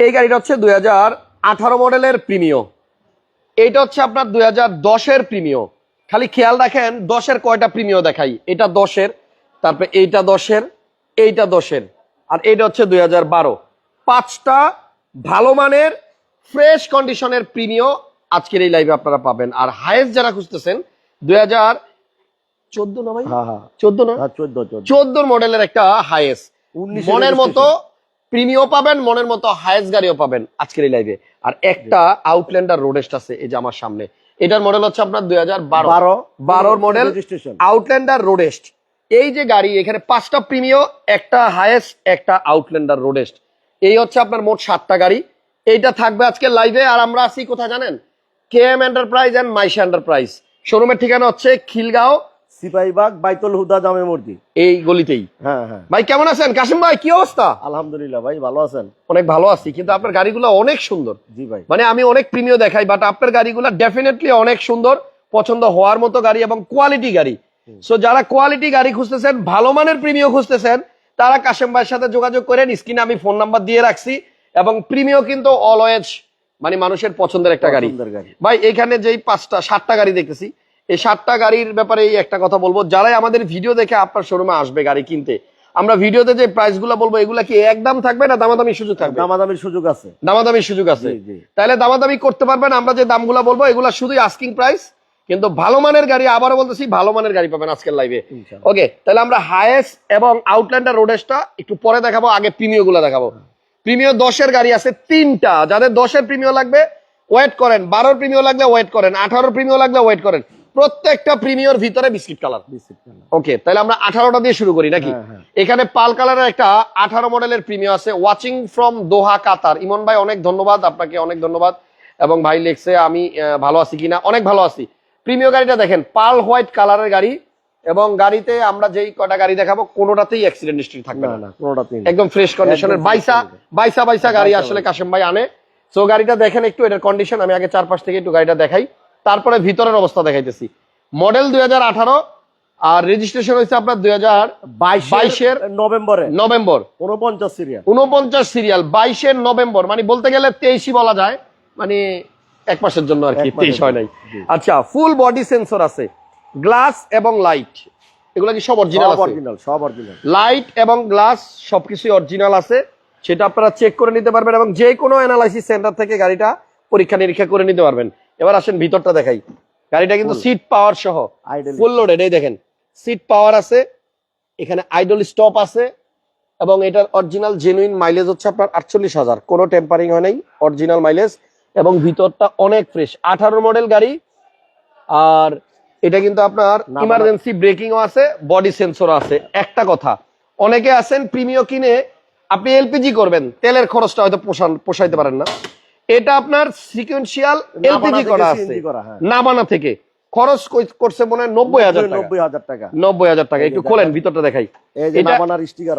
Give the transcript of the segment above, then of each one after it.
এই গাড়িটা হচ্ছে দুই হাজার আঠারো মডেলের প্রিমিও। এইটা হচ্ছে আপনার দুই হাজার দশের প্রিমিও। খালি খেয়াল রাখেন দশের কয়টা প্রিমিও দেখাই? এটা দশের তারপরে এইটা দশের এইটা দশের আর এইটা হচ্ছে দুই হাজার পাঁচটা ভালো মানের ফ্রেশ কন্ডিশনের প্রিমিও আজকের এই লাইভে আপনারা পাবেন। আর হায়েস্ট যারা খুঁজতেছেন দুই হাজার চোদ্দ না ভাই? হ্যাঁ হ্যাঁ। চোদ্দ না? হ্যাঁ চোদ্দ চোদ্দ। চোদ্দ মডেলের একটা হায়েস্ট মনের মতো। প্রিমিও পাবেন মনের মতো হায়েস্ট গাড়িও পাবেন আজকের এই লাইভে আর একটা আউটল্যান্ডার রোডেস্ট আছে এই যে আমার সামনে। এটার মডেল হচ্ছে আপনার দুই হাজার বারো। বারো বারোর মডেল আউটল্যান্ডার রোডেস্ট এই যে গাড়ি এখানে পাঁচটা প্রিমিও একটা হায়েস্ট একটা আউটল্যান্ডার রোডেস্ট এই হচ্ছে আপনার মোট সাতটা গাড়ি। এইটা থাকবে আজকে লাইভে আর আমরা আছি কোথায় জানেন? K M enterprise and Maisha enterprise শোরুমের ঠিকানা হচ্ছে খিলগাঁও সিপাহীবাগ বাইতুল হুদা জামে মসজি এই গলিতেই? হ্যাঁ হ্যাঁ। ভাই কেমন আছেন? কাশিম ভাই কি অবস্থা? আলহামদুলিল্লাহ ভাই ভালো আছেন? অনেক ভালো আছি কিন্তু আপনার গাড়িগুলো অনেক সুন্দর। জি ভাই। মানে আমি অনেক প্রিমিয় দেখাই বাট আপনার গাড়িগুলো ডেফিনেটলি অনেক সুন্দর পছন্দ হওয়ার মতো গাড়ি এবং কোয়ালিটি গাড়ি। সো যারা কোয়ালিটি গাড়ি খুঁজতেছেন ভালো মানের প্রিমিয় খুঁজতেছেন তারা কাশেম ভাইয়ের সাথে যোগাযোগ করেন স্ক্রিনে আমি ফোন নাম্বার দিয়ে রাখছি এবং প্রিমিয় কিন্তু অলওয়েজ মানে মানুষের পছন্দের একটা গাড়ি। গাড়ি। ভাই এখানে যেই পাঁচটা সাতটা গাড়ি দেখতেছি এই সাতটা গাড়ির ব্যাপারে এই একটা কথা বলব। যারাই আমাদের ভিডিও দেখে আপনার শোরুমে আসবে গাড়ি কিনতে আমরা ভিডিওতে যে প্রাইসগুলো বলব এগুলা কি একদম থাকবে না দামাদামি সুযোগ থাকবে? দামাদামির সুযোগ আছে। দামাদামি সুযোগ আছে। তাহলে দামাদামি করতে পারবেন আমরা যে দামগুলো বলব এগুলা শুধুই আস্কিং প্রাইস কিন্তু ভালো মানের গাড়ি আবারও বলতেছি ভালো মানের গাড়ি পাবেন আজকের লাইভে ওকে তাহলে আমরা হায়েস্ট এবং আউটল্যান্ডার রোডেসটা একটু পরে দেখাবো আগে প্রিমিয়গুলা দেখাবো। প্রিমিয় দশের গাড়ি আছে তিনটা যাদের দশের প্রিমিয় লাগবে ওয়েট করেন বারোর প্রিমিয় লাগলে ওয়েট করেন আঠারোর প্রিমিয় লাগলে ওয়েট করেন। প্রত্যেকটা প্রিমিয়র ভিতরে বিস্কিট কালার। ওকে তাহলে আমরা আঠারোটা দিয়ে শুরু করি নাকি? হ্যাঁ, হ্যাঁ। এখানে পাল কালারের একটা আঠারো মডেলের প্রিমিয়াম আছে watching from Doha Qatar Emon ভাই অনেক ধন্যবাদ আপনাকে অনেক ধন্যবাদ। এবং ভাই লেখছে আমি ভালো আছি কিনা? অনেক ভালো আছি। প্রিমিয় গাড়িটা দেখেন পাল হোয়াইট কালারের গাড়ি। এবং গাড়িতে আমরা যেই কটা গাড়ি দেখাবো কোনোটাতেই অ্যাক্সিডেন্ট হিস্ট্রি থাকবে না। একদম ফ্রেশ কন্ডিশনের বাইসা বাইসা বাইসা গাড়ি আসলে কাশেম ভাই আনে। সো গাড়িটা দেখেন একটু এটার কন্ডিশন আমি আগে চারপাশ থেকে একটু গাড়িটা দেখাই। তারপরে ভিতরের অবস্থা দেখাইতেছি। মডেল দুই হাজার আঠারো আর রেজিস্ট্রেশন হয়েছে আপনার দুই হাজার বাইশের নভেম্বরে। নভেম্বর। উনপঞ্চাশ সিরিয়াল উনপঞ্চাশ সিরিয়াল বাইশের নভেম্বর মানে বলতে গেলে তেইশই বলা যায় মানে এক মাসের জন্য আর কি তেইশ হয় নাই। আচ্ছা ফুল বডি সেন্সর আছে গ্লাস এবং লাইট এগুলো কি সব অরিজিনাল সব অরিজিনাল সব অরিজিনাল লাইট এবং গ্লাস সবকিছুই অরিজিনাল আছে সেটা আপনারা চেক করে নিতে পারবেন এবং যে কোনো অ্যানালাইসিস সেন্টার থেকে গাড়িটা পরীক্ষা নিরীক্ষা করে নিতে পারবেন। এবার আসেন ভিতরটা দেখাই। গাড়িটা কিন্তু সিট পাওয়ার সহ ফুল লোডেড এই দেখেন। সিট পাওয়ার আছে এখানে আইডল স্টপ আছে এবং এটার অরিজিনাল জেনুইন মাইলেজ হচ্ছে আপনার আটচল্লিশ হাজার। কোনো টেম্পারিং হয় নাই অরিজিনাল মাইলেজ এবং ভিতরটা অনেক ফ্রেশ আঠারো মডেল গাড়ি আর এটা কিন্তু আপনার ইমার্জেন্সি ব্রেকিংও আছে বডি সেন্সরও আছে। একটা কথা অনেকে আছেন প্রিমিয় কিনে আপনি এলপিজি করবেন তেলের খরচটা হয়তো পোষাইতে পারেন না। এটা আপনার সিকুয়েন্সিয়াল এলপিজি করা আছে। হ্যাঁ। নাবানা থেকে। খরচ করছে মনে হয় নব্বই হাজার টাকা। নব্বই হাজার টাকা। নব্বই হাজার টাকা। একটু খোলেন ভিতরটা দেখাই।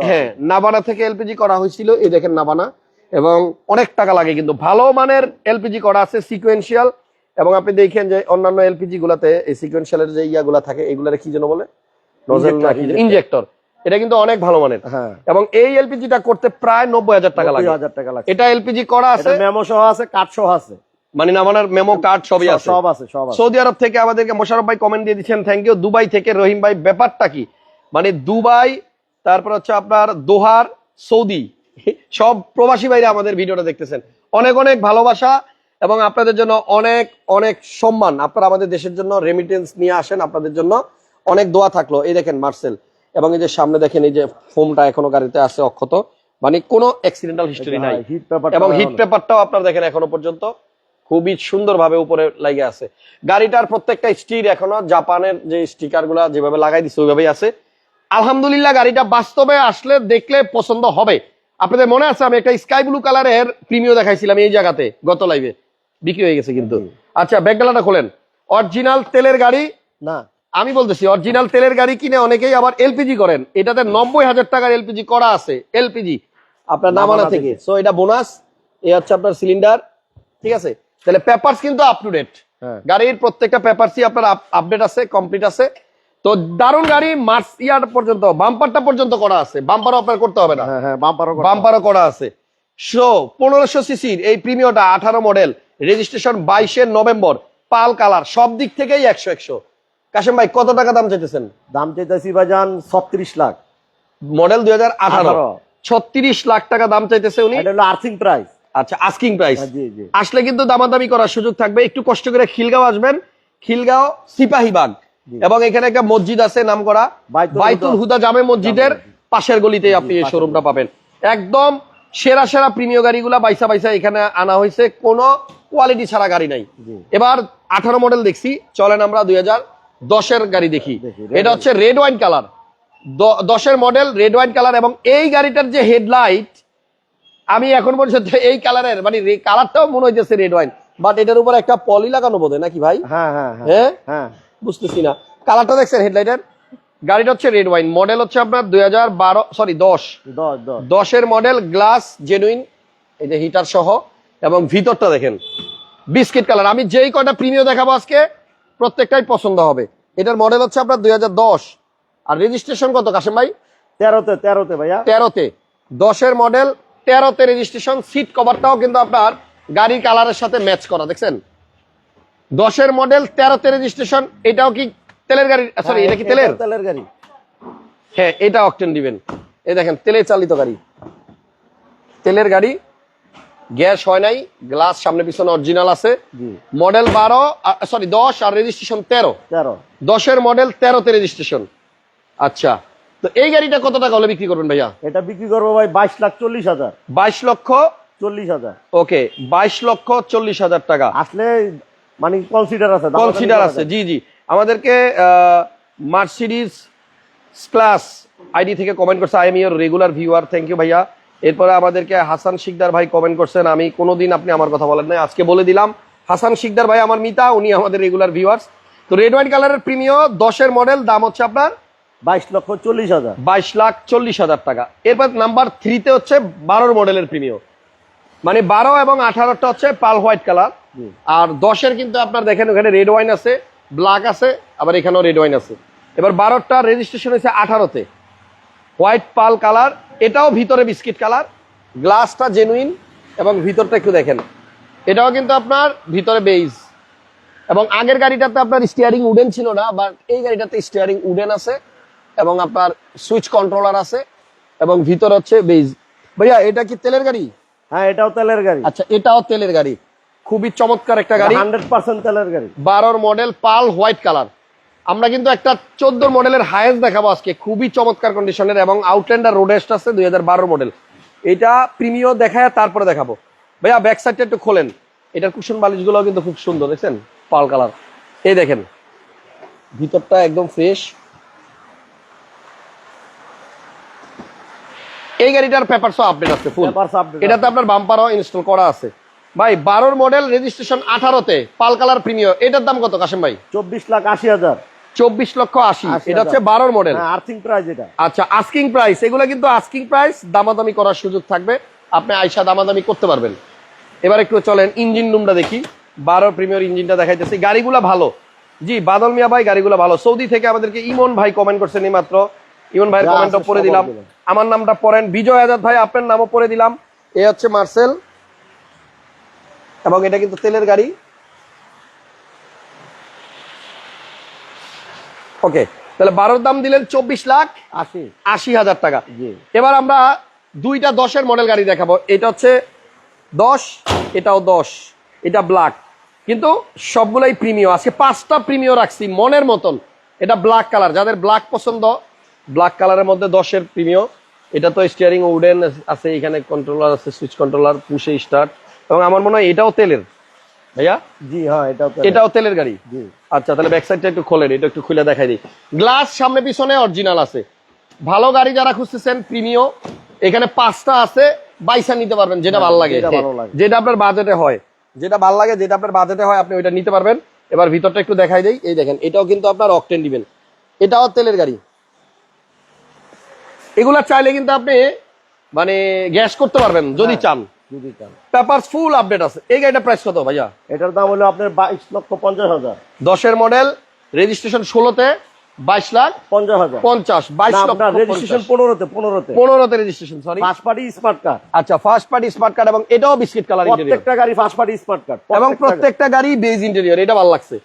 হ্যাঁ নাবানা থেকে এলপিজি করা হয়েছিল। এই দেখেন নাবানা। এবং অনেক টাকা লাগে কিন্তু। ভালো মানের এলপিজি করা আছে সিকুয়েন্সিয়াল এবং আপনি দেখেন যে অন্যান্য এলপিজি গুলাতে এই সিকুয়েন্সিয়ালের যে ইয়াগুলা থাকে এগুলার কি যেন বলে। ইনজেক্টর এটা কিন্তু অনেক ভালো মানের। হ্যাঁ। এবং এই এলপিজিটা করতে প্রায় নব্বই হাজার টাকা লাগে। হাজার টাকা লাগছে এটা এলপিজি করা আছে? মেমো সহ আছে কাঠ সহ আছে। মানে নামানার মেমো কার্ড সবই আছে। সব আছে সব আছে। সৌদি আরব থেকে আমাদেরকে মোশারফ ভাই কমেন্ট দিয়ে দিচ্ছেন থ্যাংক ইউ দুবাই থেকে রহিম ভাই ব্যাপারটা কি? মানে দুবাই তারপর হচ্ছে আপনার দোহার সৌদি সব প্রবাসী ভাইরা আমাদের ভিডিওটা দেখতেছেন। অনেক অনেক ভালোবাসা এবং আপনাদের জন্য অনেক অনেক সম্মান। আপনারা আমাদের দেশের জন্য রেমিটেন্স নিয়ে আসেন আপনাদের জন্য অনেক দোয়া থাকল। এই দেখেন মার্সেল এবং এই যে সামনে দেখেন এই যে ফোমটা এখনও গাড়িতে আছে অক্ষত। মানে কোনো অ্যাক্সিডেন্টাল হিস্টোরি নাই। এবং হিট পেপারটাও আপনারা দেখেন এখনও পর্যন্ত খুবই সুন্দরভাবে উপরে লাগে আছে। গাড়িটার প্রত্যেকটা স্টির এখনও জাপানের যে স্টিকারগুলা যেভাবে লাগাই দিচ্ছে ওইভাবেই আছে। আলহামদুলিল্লাহ গাড়িটা বাস্তবে আসলে দেখলে পছন্দ হবে। আপনাদের মনে আছে আমি একটা স্কাই ব্লু কালারের প্রিমিও দেখাইছিলাম এই জায়গাতে গত লাইভে বিক্রি হয়ে গেছে কিন্তু। আচ্ছা ব্যাগডালাটা খোলেন। অরিজিনাল তেলের গাড়ি? না। আমি বলতেছি অরিজিনাল তেলের গাড়ি কিনে অনেকেই আবার এলপিজি করেন। এটাতে নব্বই হাজার টাকার এলপিজি করা আছে এলপিজি আপনার নামানা থেকে। সো এটা বোনাস এ হচ্ছে আপনার সিলিন্ডার ঠিক আছে? তাহলে পেপারস কিন্তু আপ টু ডেট হ্যাঁ। গাড়ির প্রত্যেকটা পেপারসই আপনার আপডেট আছে কমপ্লিট আছে। তো দারুণ গাড়ি মার্চ ইয়ার পর্যন্ত বাম্পারটা পর্যন্ত করা আছে। বাম্পারও আপনার করতে হবে না। হ্যাঁ হ্যাঁ বাম্পারও বাম্পারও করা আছে। শো পনেরোশো সিসির এই প্রিমিয়টা আঠারো মডেল রেজিস্ট্রেশন বাইশের নভেম্বর পাল কালার সব দিক থেকেই একশো একশো। কাশেম ভাই কত টাকা দাম চাইতেছেন? দাম চাইতেছি ভাইজান ছত্রিশ লাখ। মডেল দুই হাজার আঠারো। ছত্রিশ লাখ টাকা দাম চাইতেছে উনি। এটা হলো আর্থিং প্রাইস। আচ্ছা আস্কিং প্রাইস। জি আসলে কিন্তু দামাদামি করার সুযোগ থাকবে। একটু কষ্ট করে খিলগাঁও আসবেন। খিলগাঁও সিপাহীবাগ। এবং এখানে একটা মসজিদ আছে নাম করা বাইতুল। হুদা। জামে মসজিদের পাশের গলিতেই আপনি এই শোরুমটা পাবেন। একদম সেরা সেরা প্রিমিয় গাড়িগুলা বাইসা বাইসা এখানে আনা হয়েছে। কোনো কোয়ালিটি ছাড়া গাড়ি নাই। এবার আঠারো মডেল দেখছি। চলেন আমরা দুই হাজার দশের গাড়ি দেখি। এটা হচ্ছে রেড ওয়াইন কালার দশের মডেল রেড ওয়াইন কালার এবং এই গাড়িটার যে হেডলাইট আমি এখন পর্যন্ত এই কালারের মানে কালারটাও মনে হইতেছে রেড ওয়াইন বাট এটার উপর একটা পলি লাগানো বোধ নাকি ভাই? হ্যাঁ হ্যাঁ হ্যাঁ। হ্যাঁ? হ্যাঁ। বুঝতেছি না। কালারটা দেখছেন হেডলাইটের গাড়িটা হচ্ছে রেড ওয়াইন মডেল হচ্ছে আপনার দুই হাজার বারো সরি দশ। দশ দশ। দশের মডেল গ্লাস জেনুইন এই যে হিটার সহ এবং ভিতরটা দেখেন। বিস্কিট কালার আমি যেই কয়টা প্রিমিয় দেখাবো আজকে প্রত্যেকটাই পছন্দ হবে। এটার মডেল হচ্ছে আপনার দু হাজার দশ। আর রেজিস্ট্রেশন কত কাশেম ভাই? তেরোতে তেরোতে ভাইয়া। তেরোতে। দশের মডেল তেরোতে রেজিস্ট্রেশন সিট কভারটাও কিন্তু আপনার গাড়ির কালারের সাথে ম্যাচ করা দেখছেন? দশের মডেল তেরোতে রেজিস্ট্রেশন এটাও কি তেলের গাড়ি? সরি এটা কি হ্যাঁ, তেলের? তেলের গাড়ি। হ্যাঁ এটা অকটেন দিবেন। এই দেখেন তেলে চালিত গাড়ি। তেলের গাড়ি গ্যাস হয় নাই গ্লাস সামনে পিছনে অরিজিনাল আছে। মডেল বারো সরি দশ আর রেজিস্ট্রেশন তেরো। তেরো। দশের মডেল তেরোতে রেজিস্ট্রেশন আচ্ছা তো এই গাড়িটা কত টাকা হলে বিক্রি করবেন ভাইয়া? এটা বিক্রি করব ভাই বাইশ লাখ চল্লিশ হাজার। বাইশ লক্ষ? চল্লিশ হাজার। ওকে বাইশ লক্ষ চল্লিশ হাজার টাকা। আসলে মানে কনসিডার আছে? কনসিডার আছে জি জি। আমাদেরকে মার্সিডিজ ক্লাস আইডি থেকে কমেন্ট করছে I am your regular viewer thank you ভাইয়া। এরপরে আমাদেরকে হাসান শিকদার ভাই কমেন্ট করছেন আমি কোনোদিন আপনি আমার কথা বলেন নাই। আজকে বলে দিলাম হাসান শিকদার ভাই আমার মিতা উনি আমাদের রেগুলার ভিউয়ার্স তো রেড হোয়াইট কালারের প্রিমিয় দশের মডেল দাম হচ্ছে আপনার বাইশ লক্ষ চল্লিশ হাজার। বাইশ লাখ চল্লিশ হাজার টাকা। এরপর নাম্বার থ্রিতে হচ্ছে বারোর মডেলের প্রিমিয়। মানে বারো এবং আঠারোটা হচ্ছে পাল হোয়াইট কালার। আর দশের কিন্তু আপনার দেখেন ওখানে রেড ওয়াইন আছে ব্ল্যাক আছে আবার এখানেও রেড ওয়াইন আছে। এবার বারোটা রেজিস্ট্রেশন হয়েছে আঠারোতে। হোয়াইট পাল কালার এটাও ভিতরে বিস্কিট কালার গ্লাসটা জেনুইন এবং ভিতরটা একটু দেখেন। এটাও কিন্তু আপনার ভিতরে বেইজ এবং আগের গাড়িটাতে আপনার স্টিয়ারিং উডেন ছিল না বাট এই গাড়িটাতে স্টিয়ারিং উডেন আছে এবং আপনার সুইচ কন্ট্রোলার আছে এবং ভিতর হচ্ছে বেইজ ভাইয়া এটা কি তেলের গাড়ি? হ্যাঁ এটাও তেলের গাড়ি। আচ্ছা এটাও তেলের গাড়ি। খুবই চমৎকার একটা গাড়ি। হান্ড্রেড পার্সেন্ট তেলের গাড়ি। বারোর মডেল পাল হোয়াইট কালার। আমরা কিন্তু একটা চোদ্দ মডেলের হায়েস্ট দেখাবো আজকে। খুবই চমৎকার কন্ডিশনের এবং আউটল্যান্ডার রোডেস্ট আছে দুই হাজার বারো মডেল এটা প্রিমিয় দেখায় তারপরে দেখাবো। ভাইয়া ব্যাক সাইডটা একটু খোলেন। এটার কুশন বালিশগুলো কিন্তু খুব সুন্দর দেখছেন? Pearl colour. এই দেখেন ভিতরটা একদম ফ্রেশ এই গাড়িটার পেপারসও আপডেট আছে ফুল এটাতে আপনার বাম্পারও ইনস্টল করা আছে। ভাই বারোর মডেল রেজিস্ট্রেশন আঠারোতে পাল কালার প্রিমিয় এটার দাম কত কাশেম ভাই? চব্বিশ লাখ আশি হাজার। চব্বিশ লক্ষ আশি। এটা হচ্ছে বারোর মডেল আর্থিং প্রাইস এটা। আচ্ছা আস্কিং প্রাইস এগুলো কিন্তু আস্কিং প্রাইস দামাদামি করার সুযোগ থাকবে। আপনি আইসা দামাদামি করতে পারবেন। এবার একটু চলেন ইঞ্জিন রুমটা দেখি। বারো প্রিমিয়ার ইঞ্জিনটা দেখাইতেছি। গাড়িগুলো ভালো। জি বাদল মিয়া ভাই গাড়িগুলো ভালো। সৌদি থেকে আমাদেরকে ইমন ভাই কমেন্ট করছেন এই মাত্র ইমন ভাইয়ের কমেন্টটা পড়ে দিলাম। দিলাম। আমার নামটা পড়েন বিজয় আজাদ ভাই আপনার নামও পড়ে দিলাম। এ হচ্ছে মার্সেল। এবং এটা কিন্তু তেলের গাড়ি। ওকে তাহলে বারোর দাম দিলেন চব্বিশ লাখ আশি। আশি হাজার টাকা। এবার আমরা দুইটা দশের মডেল গাড়ি দেখাবো। এটা হচ্ছে দশ এটাও দশ এটা ব্ল্যাক কিন্তু সবগুলাই প্রিমিয় আজকে পাঁচটা প্রিমিয় রাখছি মনের মতন। এটা ব্ল্যাক কালার যাদের ব্ল্যাক পছন্দ ব্ল্যাক কালারের মধ্যে দশের প্রিমিয় এটা তো স্টিয়ারিং উডেন আছে এখানে কন্ট্রোলার আছে সুইচ কন্ট্রোলার পুষে স্টার্ট এবং আমার মনে হয় এটাও তেলের। ভাইয়া? জি হ্যাঁ এটাও এটাও তেলের গাড়ি? জি। আচ্ছা তাহলে ব্যাক সাইডটা একটু খোলেন এটা একটু খুলে দেখাই দিই। গ্লাস সামনে পিছনে অরিজিনাল আছে। ভালো গাড়ি যারা খুঁজতেছেন প্রিমিয় এখানে পাঁচটা আছে বাইসা নিতে পারবেন যেটা ভালো লাগে। যেটা ভালো লাগে। যেটা আপনার বাজেটে হয়। যেটা ভালো লাগে যেটা আপনার বাজেটে হয় আপনি ওইটা নিতে পারবেন। এবার ভিতরটা একটু দেখাই দেই এই দেখেন এটাও কিন্তু আপনার অকটেন দিবেন। এটাও তেলের গাড়ি। এগুলা চাইলে কিন্তু আপনি মানে গ্যাস করতে পারবেন যদি হ্যাঁ। চান। যদি চান পেপার ফুল আপডেট আছে। এই গাড়িটা প্রাইস কত ভাইয়া? এটার দাম হলো আপনার বাইশ লক্ষ পঞ্চাশ হাজার। দশের মডেল রেজিস্ট্রেশন ষোলোতে বাইশ লাখ পঞ্চাশ হাজার। পঞ্চাশ বাইশ রেজিস্ট্রেশন পনেরোতে পনেরোতে। পনেরোতে registration sorry first party smart card আচ্ছা ফার্স্ট পার্টি স্মার্ট কার্ড এবং এটাও বিস্কিট কালার প্রত্যেকটা গাড়ি ফার্স্ট পার্টি স্মার্ট কার্ড এবং প্রত্যেকটা গাড়ি বেজ ইন্টেরিয়র এটা ভালো লাগছে।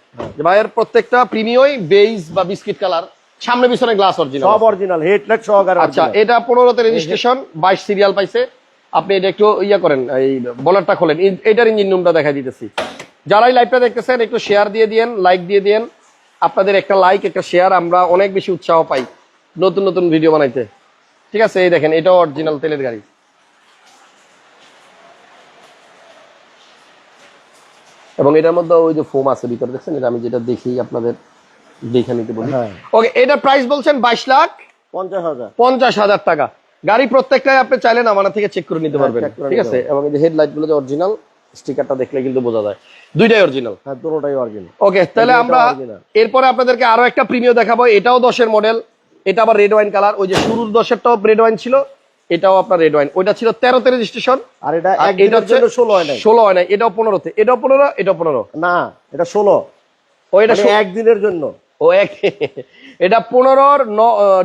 ভাইয়ের প্রত্যেকটা প্রিমিয়ই বেজ বা বিস্কিট কালার সামনে পিছনে গ্লাস অরিজিনাল সব অরিজিনাল হেডলাইট সহকারে আচ্ছা। এটা পনেরোতে রেজিস্ট্রেশন বাইশ সিরিয়াল পাইছে। আপনি এটা একটু ইয়া করেন এই বলারটা খোলেন। এটার ইঞ্জিন রুমটা দেখাই দিতেছি। যারাই লাইভটা দেখতেছেন একটু শেয়ার দিয়ে দিয়েন লাইক দিয়ে দিয়েন। আপনাদের একটা লাইক একটা শেয়ার আমরা অনেক বেশি উৎসাহ পাই নতুন নতুন ভিডিও বানাইতে। ঠিক আছে এই দেখেন এটাও অরিজিনাল তেলের গাড়ি। এবং এটার মধ্যে ওই যে ফোম আছে ভিতরে দেখছেন? এটা আমি যেটা দেখি আপনাদের দেখে নিতে বলি। ওকে এটার প্রাইস বলছেন বাইশ লাখ পঞ্চাশ হাজার। পঞ্চাশ হাজার টাকা। গাড়ি প্রত্যেকটাই আপনি চাইলেন আমার থেকে চেক করে নিতে হ্যাঁ, পারবেন। ঠিক আছে? এবং এই যে হেডলাইটগুলো যে অরিজিনাল স্টিকারটা দেখলে কিন্তু বোঝা যায়। দুইটাই অরিজিনাল হ্যাঁ দুটোটাই অরিজিনাল ওকে তাহলে আমরা। এরপরে আপনাদেরকে আরও একটা প্রিমিয় দেখাবো। এটাও দশের মডেল এটা আবার রেড ওয়াইন কালার ওই যে শুরুর দশেরটাও রেড ওয়াইন ছিল এটাও আপনার রেড ওয়াইন ওইটা ছিল তেরোতে রেজিস্ট্রেশন আর এটা এক এটা দিনের হচ্ছে জন্য ষোলো হয় নাই। ষোলো হয় নাই। এটাও পনেরোতে। এটাও পনেরো এটাও পনেরো। না এটা ষোলো। ও এটা মানে একদিনের জন্য। ও এক এটা পনেরোর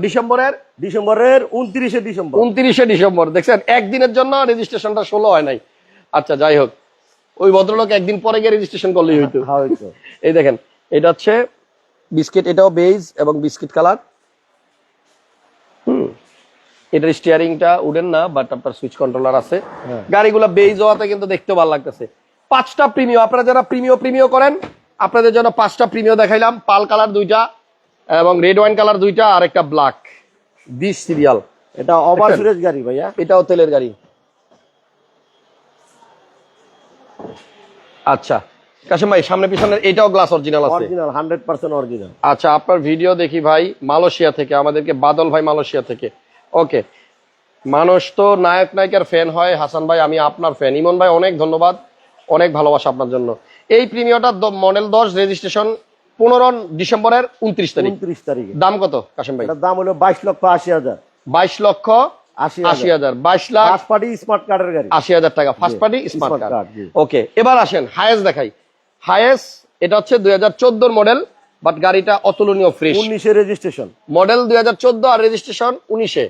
ডিসেম্বরের? ডিসেম্বরের উনত্রিশে ডিসেম্বর। উনত্রিশে ডিসেম্বর দেখছেন? একদিনের জন্য রেজিস্ট্রেশনটা ষোলো হয় নাই। আচ্ছা যাই হোক। ওই ভদ্রলোক একদিন পরে গিয়ে রেজিস্ট্রেশন করলেই হইতো। হ্যাঁ এই দেখেন এটা হচ্ছে বিস্কিট এটাও বেজ এবং বিস্কিট কালার। হুম এটার স্টিয়ারিংটা উডেন না বাট আপনার সুইচ কন্ট্রোলার আছে। হ্যাঁ। গাড়িগুলো বেজ হওয়াতে কিন্তু দেখতে ভালো লাগতেছে। পাঁচটা প্রিমিয় আপনারা যারা প্রিমিয় প্রিমিয় করেন আপনাদের জন্য পাঁচটা প্রিমিয় দেখাইলাম। পাল কালার দুইটা এবং রেড ওয়াইন কালার দুইটা আর একটা ব্ল্যাক। বিশ সিরিয়াল। এটা ওভার? ফ্রেশ গাড়ি ভাইয়া। এটাও তেলের গাড়ি। আচ্ছা। কাশিম ভাই সামনে পিছনে এটাও গ্লাস অরিজিনাল আছে। অরিজিনাল হান্ড্রেড পার্সেন্ট অরিজিনাল আচ্ছা আপনার ভিডিও দেখি ভাই মালয়েশিয়া থেকে আমাদেরকে বাদল ভাই মালয়েশিয়া থেকে। ওকে। মানুষ তো নায়ক নায়িকার ফ্যান হয় হাসান ভাই আমি আপনার ফ্যান ইমন ভাই অনেক ধন্যবাদ। অনেক ভালোবাসা আপনার জন্য। এই প্রিমিয়টার মডেল দশ রেজিস্ট্রেশন পনেরো ডিসেম্বরের উনত্রিশ তারিখ। উনত্রিশ তারিখে। দাম কত কাশিম ভাই? দাম হলো বাইশ লক্ষ আশি হাজার। বাইশ লক্ষ আশি হাজার। বাইশ লাখ ফার্স্ট পার্টি স্মার্ট কার্ডের গাড়ি। আশি হাজার টাকা। First party smart card okay এবার আসেন হায়েস দেখাই। হায়েস এটা হচ্ছে দুই হাজার চোদ্দোর মডেল বাট গাড়িটা অতুলনীয় ফ্রেশ উনিশে রেজিস্ট্রেশন মডেল দুই হাজার চোদ্দ আর রেজিস্ট্রেশন উনিশে।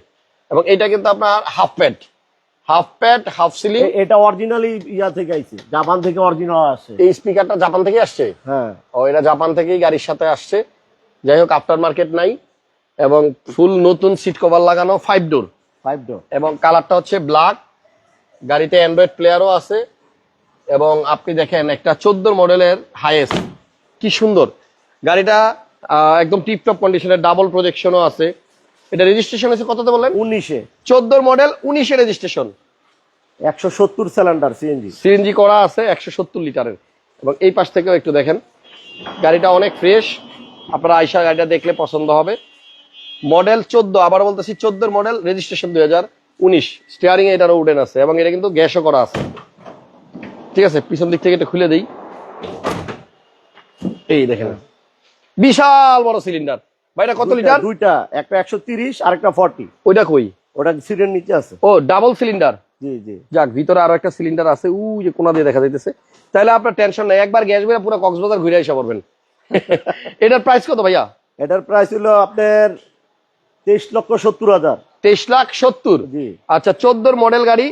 এবং এটা কিন্তু আপনার half pad half pad half ceiling এটা অরিজিনালি ইয়া থেকে আইছে জাপান থেকে অরিজিনাল আসে এই স্পিকারটা জাপান থেকে আসছে? হ্যাঁ। ও এটা জাপান থেকেই গাড়ির সাথে আসছে। যাই হোক আফটার মার্কেট নাই এবং ফুল নতুন সিট কভার লাগানো ফাইভ ডোর ফাইভ ডোর এবং কালারটা হচ্ছে ব্ল্যাক গাড়িতে অ্যান্ড্রয়েড প্লেয়ারও আছে। এবং আপনি দেখেন একটা চোদ্দোর মডেলের হাইয়েস্ট কি সুন্দর। গাড়িটা একদম টিপটপ কন্ডিশনের ডাবল প্রজেকশনও আছে। এটা রেজিস্ট্রেশন হয়েছে কততে বললেন? উনিশে। চোদ্দোর মডেল উনিশে রেজিস্ট্রেশন একশো সত্তর সিলিন্ডার সিএনজি সিএনজি করা আছে একশো সত্তর লিটারের। এবং এই পাশ থেকেও একটু দেখেন। গাড়িটা অনেক ফ্রেশ আপনারা আইসা গাড়িটা দেখলে পছন্দ হবে। মডেল চোদ্দ আবার বলতেছি চোদ্দোর মডেল রেজিস্ট্রেশন দুই হাজার উনিশ। স্টিয়ারিং এটারও উডেন আছে এবং এটা কিন্তু গ্যাসও করা আছে। ঠিক আছে পিছন দিক থেকে এটা খুলে দিই। এই দেখেন। বিশাল বড় সিলিন্ডার ভাইটা কত লিটার? দুইটা একটা একশো তিরিশ আর একটা ফর্টি। ওইটা কই? ওটা সিটের নিচে আছে। ও ডাবল সিলিন্ডার জি জি। যাক ভিতরে আরও একটা সিলিন্ডার আছে। উ যে কোনা দিয়ে দেখা যাইতেছে। তাহলে আপনার টেনশন নাই একবার গ্যাস বেরা পুরো কক্সবাজার ঘুরে আসা পারবেন এটার প্রাইস কত ভাইয়া? এটার প্রাইস হলো আপনার তেইশ লক্ষ সত্তর হাজার। তেইশ লাখ সত্তর? জি। আচ্ছা চোদ্দোর মডেল গাড়ি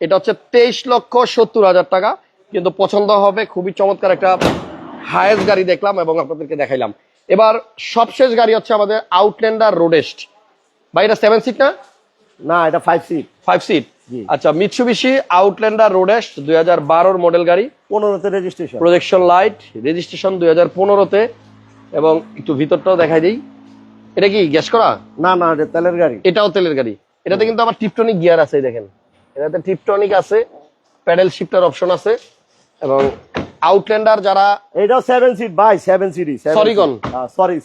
এটা হচ্ছে তেইশ লক্ষ সত্তর হাজার টাকা। কিন্তু পছন্দ হবে খুবই চমৎকার একটা হায়েস্ট গাড়ি দেখলাম এবং আপনাদেরকে দেখাইলাম। এবার সবশেষ গাড়ি হচ্ছে আমাদের আউটল্যান্ডার রোডেস্ট ভাই এটা সেভেন সিট না? না এটা ফাইভ সিট ফাইভ সিট। আচ্ছা মিৎসুবিশি আউটল্যান্ডার রোডেস্ট দুই হাজার বারোর মডেল গাড়ি। পনেরোতে রেজিস্ট্রেশন প্রজেকশন লাইট রেজিস্ট্রেশন দুই হাজার পনেরোতে। এবং একটু ভিতরটাও দেখাই দিই। এটা কি গ্যাস করা? না না এটা তেলের গাড়ি। এটাও তেলের গাড়ি। এটাতে কিন্তু আবার টিপটনিক গিয়ার আছে দেখেন। এটাতে টিপটনিক আছে প্যাডেল শিফটার অপশন আছে। এবং আউটল্যান্ডার যারা এটাও সেভেন সিট বাই সেভেন সিটি Sorry গন।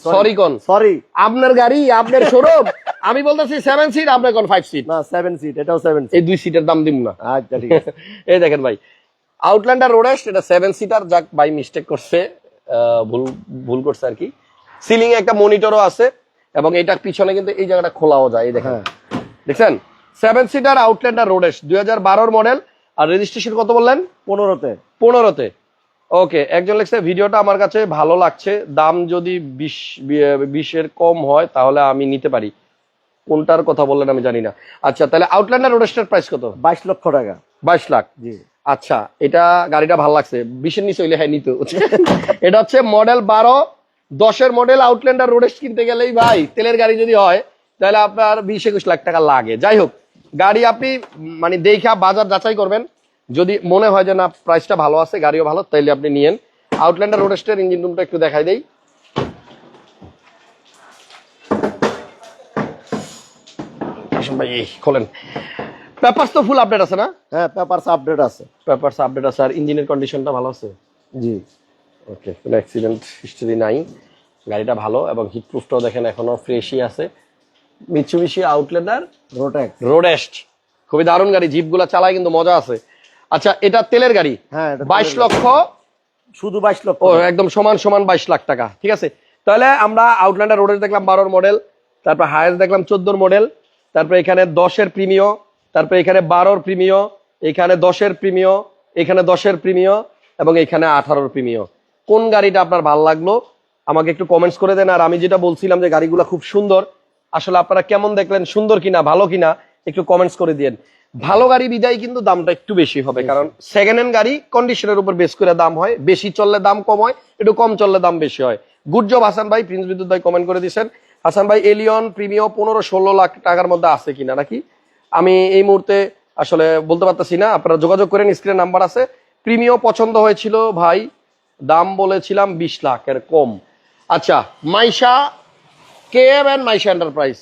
সরি গন। সরি আপনার গাড়ি আপনার শোরুম আমি বলতেছি সেভেন সিট আপনার কোন ফাইভ সিট না সেভেন সিট এটাও সেভেন সিট এই দুই সিটের দাম দিব না। আচ্ছা ঠিক আছে। এই দেখেন ভাই আউটল্যান্ডার রোডেস্ট এটা সেভেন সিটার যাক ভাই মিস্টেক করছে ভুল ভুল করছে আর কি। সিলিং এ একটা মনিটরও আছে এবং এটার পিছনে কিন্তু এই জায়গাটা খোলাও যায় এই দেখেন। হ্যাঁ। দেখছেন? সেভেন সিটার আউটল্যান্ডার রোডেস্ট দুই হাজার বারোর মডেল আর রেজিস্ট্রেশন কত বললেন? পনেরোতে। পনেরোতে। ওকে একজন লিখছে ভিডিওটা আমার কাছে ভালো লাগছে দাম যদি বিশ বিশের কম হয় তাহলে আমি নিতে পারি। কোনটার কথা বললেন আমি জানি না। আচ্ছা তাহলে আউটল্যান্ডার রোডস্টার প্রাইস কত? বাইশ লক্ষ টাকা। বাইশ লাখ। জি। আচ্ছা এটা গাড়িটা ভালো লাগছে বিশের নিচে হইলে হ্যাঁ নিত। এটা হচ্ছে মডেল বারো দশের মডেল আউটল্যান্ডার রোডেস্ট কিনতে গেলেই ভাই তেলের গাড়ি যদি হয় তাহলে আপনার বিশ একুশ লাখ টাকা লাগে। যাই হোক গাড়ি আপনি মানে দেখা বাজার যাচাই করবেন। যদি মনে হয় যে না প্রাইসটা ভালো আছে গাড়িও ভালো তাইলে আপনি নিয়েন। আউটল্যান্ডার রোডেস্টের ইঞ্জিন রুমটা একটু দেখাই দেই। ভাই খোলেন। পেপারস তো ফুল আপডেট আছে না? হ্যাঁ পেপারস আপডেট আছে। পেপারস আপডেট আছে আর ইঞ্জিনের কন্ডিশনটা ভালো আছে? জি। ওকে কোনো অ্যাক্সিডেন্ট হিস্টরি নাই। গাড়িটা ভালো এবং হিট প্রুফটাও দেখেন এখনও ফ্রেশই আছে। আউটলেটার রোডেস্ট খুবই দারুণ গাড়ি জিপগুলো চালায় কিন্তু মজা আছে। আচ্ছা এটা তেলের গাড়ি। হ্যাঁ বাইশ লক্ষ। শুধু বাইশ লক্ষ। একদম সমান সমান বাইশ লাখ টাকা ঠিক আছে? তাহলে আমরা আউটল্যান্ডার রোডের দেখলাম বারোর মডেল তারপর হায়ার দেখলাম চোদ্দোর মডেল তারপর এখানে দশের প্রিমিয় তারপর এখানে বারোর প্রিমিয় এখানে দশের প্রিমিয় এখানে দশের প্রিমিয় এবং এখানে আঠারোর প্রিমিয় কোন গাড়িটা আপনার ভালো লাগল? আমাকে একটু কমেন্টস করে দেন আর আমি যেটা বলছিলাম যে গাড়িগুলো খুব সুন্দর আসলে আপনারা কেমন দেখলেন সুন্দর কিনা ভালো কিনা একটু কমেন্টস করে দিন ভালো গাড়ি বিদায় কিন্তু দামটা একটু বেশি হবে, কারণ সেকেন্ড হ্যান্ড গাড়ি কন্ডিশনের উপর বেস করে দাম হয়, বেশি চললে দাম কম হয়, একটু কম চললে দাম বেশি হয়। গুড জব হাসান ভাই প্রিন্স বিদ্যুৎ ভাই কমেন্ট করে দিয়েছেন। হাসান ভাই এলিয়ন প্রিমিয়ম পনেরো ষোলো লাখ টাকার মধ্যে আছে কিনা নাকি? আমি এই মুহূর্তে আসলে বলতে পারতেছি না, আপনারা যোগাযোগ করেন স্ক্রিনে নাম্বার আছে। প্রিমিয়ম পছন্দ হয়েছিল ভাই, দাম বলেছিলাম বিশ লাখের কম। আচ্ছা Maisha K M and Maisha enterprise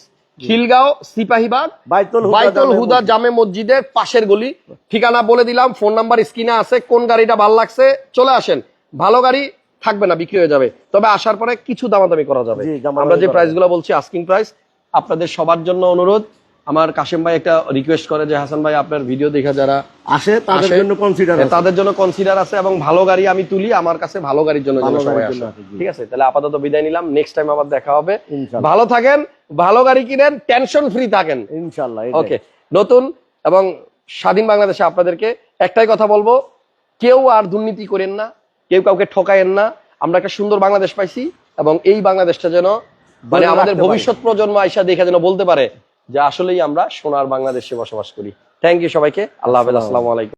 Khilgaon Sipahibagh Baitul Huda Jame মসজিদের পাশের গলি। ঠিকানা বলে দিলাম ফোন নাম্বার স্ক্রিনে আছে। কোন গাড়িটা ভালো লাগছে চলে আসেন। ভালো গাড়ি থাকবে না বিক্রি হয়ে যাবে। তবে আসার পরে কিছু দামাদামি করা যাবে। আমরা যে প্রাইসগুলো বলছি আস্কিং প্রাইস আপনাদের সবার জন্য অনুরোধ। আমার কাশেম ভাই একটা রিকোয়েস্ট করে যে হাসান ভাই আপনার ভিডিও দেখা যারা আসে তাদের জন্য কনসিডার তাদের জন্য কনসিডার আছে এবং ভালো গাড়ি আমি তুলি আমার কাছে ভালো গাড়ির জন্য। ঠিক আছে তাহলে আপাতত বিদায় নিলাম নেক্সট টাইম আবার দেখা হবে। ভালো থাকেন ভালো গাড়ি কিনেন টেনশন ফ্রি থাকেন। ইনশাল্লাহ ওকে নতুন এবং স্বাধীন বাংলাদেশে আপনাদেরকে একটাই কথা বলব কেউ আর দুর্নীতি করেন না কেউ কাউকে ঠকায়েন না। আমরা একটা সুন্দর বাংলাদেশ পাইছি এবং এই বাংলাদেশটা যেন মানে আমাদের ভবিষ্যৎ প্রজন্ম আইসা দেখে যেন বলতে পারে যে আসলেই আমরা সোনার বাংলাদেশে বসবাস করি। থ্যাংক ইউ সবাইকে আল্লাহ হাফেজ আসসালামু আলাইকুম।